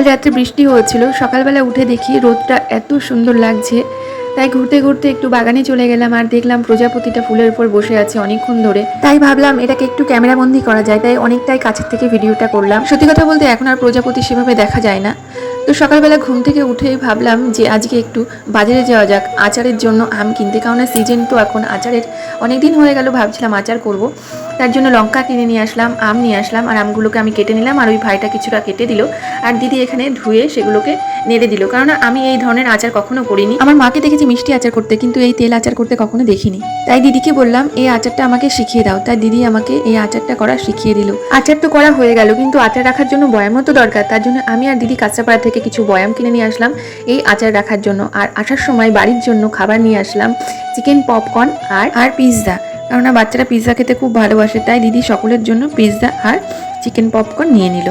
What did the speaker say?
কাল রাত্রে বৃষ্টি হয়েছিল। সকালবেলা উঠে দেখি রোদটা এত সুন্দর লাগছে। তাই ঘুরতে ঘুরতে একটু বাগানে চলে গেলাম আর দেখলাম প্রজাপতিটা ফুলের উপর বসে আছে অনেকক্ষণ ধরে। তাই ভাবলাম এটাকে একটু ক্যামেরা বন্দি করা যায়, তাই অনেকটাই কাছের থেকে ভিডিওটা করলাম। সত্যি কথা বলতে এখন আর প্রজাপতি সেভাবে দেখা যায় না। তো সকালবেলা ঘুম থেকে উঠেই ভাবলাম যে আজকে একটু বাজারে যাওয়া যাক। আচারের জন্য আম কিনতে কারণ সিজন তো এখন আচারের অনেক দিন হয়ে গেল, ভাবছিলাম আচার করব। তার জন্য লঙ্কা কিনে নিয়ে আসলাম, আম নিয়ে আসলাম, আর আমগুলোকে আমি কেটে নিলাম, আর ওই ভাইটা কিছুটা কেটে দিল, আর দিদি এখানে ধুয়ে সেগুলোকে নেড়ে দিল। কারণ আমি এই ধরনের আচার কখনো করিনি। আমার মাকে দেখেছি মিষ্টি আচার করতে, কিন্তু এই তেল আচার করতে কখনো দেখিনি। তাই দিদিকে বললাম, এই আচারটা আমাকে শিখিয়ে দাও। তাই দিদি আমাকে এই আচারটা করা শিখিয়ে দিল। আচার তো করা হয়ে গেল, কিন্তু আচার রাখার জন্য বয়ামও তো দরকার। তার জন্য আমি আর দিদি কাঁচাপাড়া থেকে কিছু বয়াম কিনে নিয়ে আসলাম এই আচার রাখার জন্য। আর আসার সময় বাড়ির জন্য খাবার নিয়ে আসলাম, চিকেন পপকর্ন আর আর পিৎজা। কেননা বাচ্চারা পিৎজা খেতে খুব ভালোবাসে, তাই দিদি সকলের জন্য পিৎজা আর চিকেন পপকর্ন নিয়ে নিল।